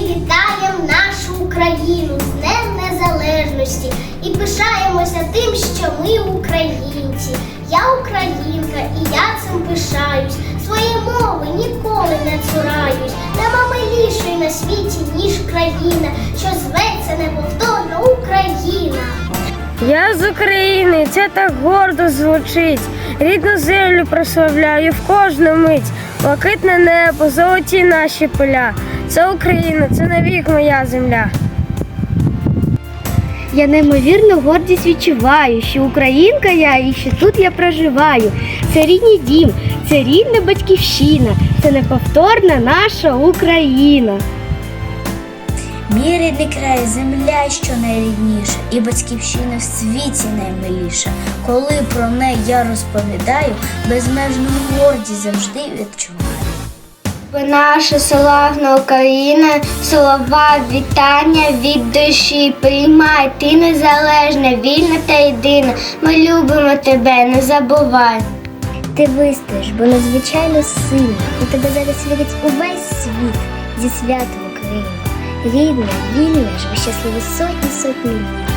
вітаємо нашу Україну з Днем Незалежності і пишаємося тим, що ми українці. Я українка і я цим пишаюсь. Своєї мови ніколи не цураюсь. Нема милішої на світі, ніж країна, що зветься неповторна Україна. Я з України, це так гордо звучить. Рідну землю прославляю в кожну мить. Блакитне небо, золоті наші поля. Це Україна, це навік моя земля. Я неймовірну гордість відчуваю, що українка я і що тут я проживаю. Це рідний дім, це рідна батьківщина, це неповторна наша Україна. Мій рідний край, земля, що найрідніша, і батьківщина в світі наймиліша. Коли про неї я розповідаю, безмежну гордість завжди відчуваю. Ви наша славна Україна, слова вітання від душі. Приймай, ти незалежна, вільна та єдина. Ми любимо тебе, не забувай. Ти вистоїш, бо надзвичайно сильно, і тебе зараз вірить увесь світ зі святом України. Рідна, вільна, вы счастливы сотни сотни літ.